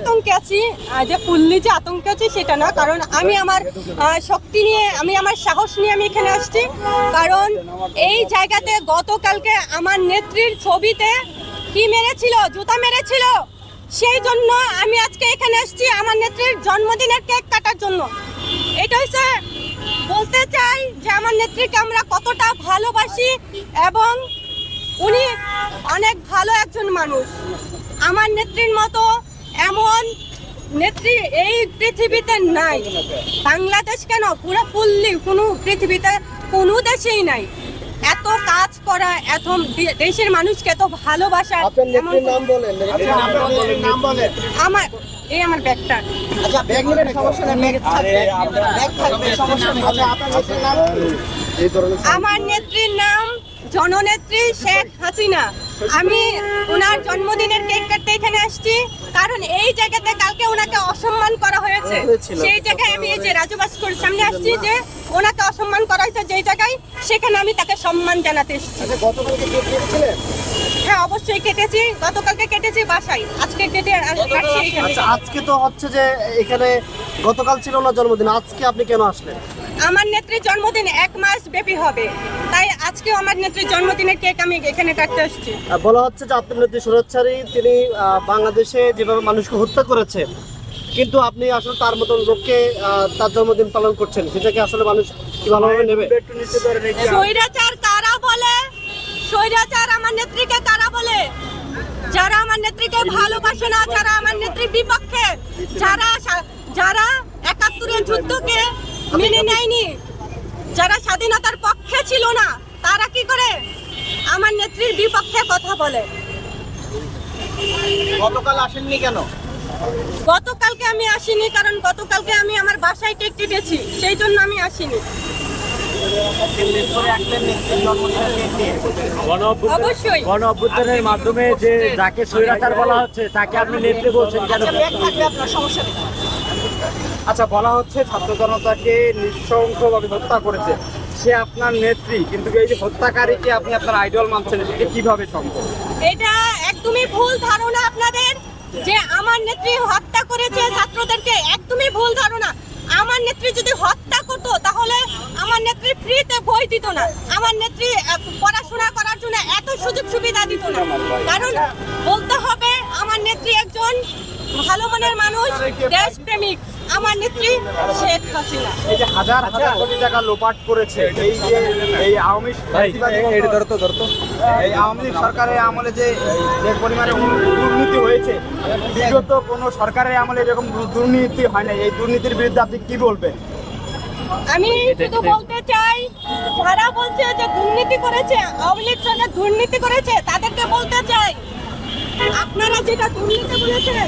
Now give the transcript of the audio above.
আতঙ্কে আছি যে ফুললি যে আতঙ্কে আছি সেটা না, কারণ আমি আমার শক্তি নিয়ে, আমি আমার সাহস নিয়ে আমি এখানে আসছি। কারণ এই জায়গাতে গতকালকে আমার নেত্রীর ছবিতে কি মেরেছিল, জুতা মেরেছিল? সেই জন্য আমি আজকে এখানে আসছি আমার নেত্রীর জন্মদিনের কেক কাটার জন্য। এটা হচ্ছে, বলতে চাই যে আমার নেত্রীকে আমরা কতটা ভালোবাসি এবং উনি অনেক ভালো একজন মানুষ। আমার নেত্রীর মতো এমন নেত্রী এই পৃথিবীতে নাই। বাংলাদেশ কেন? পুরো ফুললি কোনো পৃথিবীতে কোনো দেশেই নাই। এত কাজ করা এত দেশের মানুষকে এত ভালোবাসা আমার এই আমার ব্যাগটা। আচ্ছা ব্যাগ নেবেন সমস্যা নেই ব্যাগ থাকবে। ব্যাগ থাকবে সমস্যা নেই। আচ্ছা আপনার নেত্রীর নাম? এই ধরনের আমার নেত্রীর নাম জননেত্রী শেখ হাসিনা। আমি ওনার জন্মদিনের কেক কাটতে এখানে আসছি। কারণ এই জায়গাতে কালকে ওনাকে অসম্মান করা হয়েছে। সেই জায়গায় আমি এই যে রাজু ভাস্কর সামনে আসছি যে ওনাকে অসম্মান করা হয়েছে যেই জায়গায় সেখানে আমি তাকে সম্মান জানাতে এসেছি। আচ্ছা হ্যাঁ অবশ্যই কেটেছি। গতকালকে কেটেছি বাসায়। আজকে কেটে কাটছি এখানে। আচ্ছা আজকে তো হচ্ছে যে এখানে গতকাল ছিল না জন্মদিন আজকে আপনি কেন আসলেন? আমার নেত্রীর জন্মদিন এক মাস ব্যাপী হবে। তাই আজকেও আমার নেত্রীর জন্মদিনের কেক আমি এখানে কাটতে আসছি বলা হচ্ছে যে আপনার নেত্রী সুরক্ষারী তিনি বাংলাদেশে যেভাবে মানুষকে হত্যা করেছে কিন্তু আপনি আসলে তার মতন লোককে তার জন্মদিন পালন করছেন সেটাকে আসলে মানুষ কি ভালোভাবে নেবে? স্বৈরাচার কারা বলে? স্বৈরাচার আমার নেত্রীকে কারা বলে? যারা আমার নেত্রীকে ভালোবাসে না যারা আমার নেত্রীর বিপক্ষে যারা যারা একাত্তরের যুদ্ধকে মেনে নেয়নি যারা স্বাধীনতার পক্ষে ছিল না তারা কি করে আমার নেত্রীর বিপক্ষে কথা বলে? গতকাল আসেননি কেন? গতকালকে আমি আসিনি কারণ গতকালকে আমি আমার বাসায় কেক কেটেছি সেই জন্য আমি আসিনি। অবশ্যই। গণ অভ্যুত্থানের মাধ্যমে যে যাকে স্বৈরাচার বলা হচ্ছে তাকে আপনি নেত্রী বলছেন কেন? আচ্ছা বলা হচ্ছে ছাত্র জনতাকে নৃশংসভাবে হত্যা করেছে। সে আপনার নেত্রী, কিন্তু এই যে হত্যাকারীকে আপনি আপনার আইডল মানছেন এটা কীভাবে সম্ভব? এটা একদমই ভুল ধারণা আপনাদের যে আমার নেত্রী হত্যা করেছে ছাত্রদেরকে। একদমই ভুল ধারণা। আমার নেত্রী যদি হত্যা করতো, তাহলে আমার নেত্রী ফ্রিতে বই দিত না। আমার নেত্রী পড়াশোনা করার জন্য এত সুযোগ সুবিধা দিত না। কারণ বলতে হবে, আমার নেত্রী একজন ভালো মনের মানুষ দেশপ্রেমিক। আমার নেত্রী শেখ হাসিনা। এই যে হাজার হাজার কোটি টাকা লোপাট করেছে এই যে এই আওয়ামী এই আওয়ামী লীগ সরকারের আমলে যে যে পরিমাণে দুর্নীতি হয়েছে বিগত কোনো সরকারের আমলে এরকম দুর্নীতি হয় না এই দুর্নীতির বিরুদ্ধে আপনি কি বলবেন? আমি শুধু বলতে চাই যারা বলছে যে দুর্নীতি করেছে আওয়ামী লীগ দুর্নীতি করেছে তাদেরকে বলতে চাই আপনারা যেটা দুর্নীতি বলেছেন?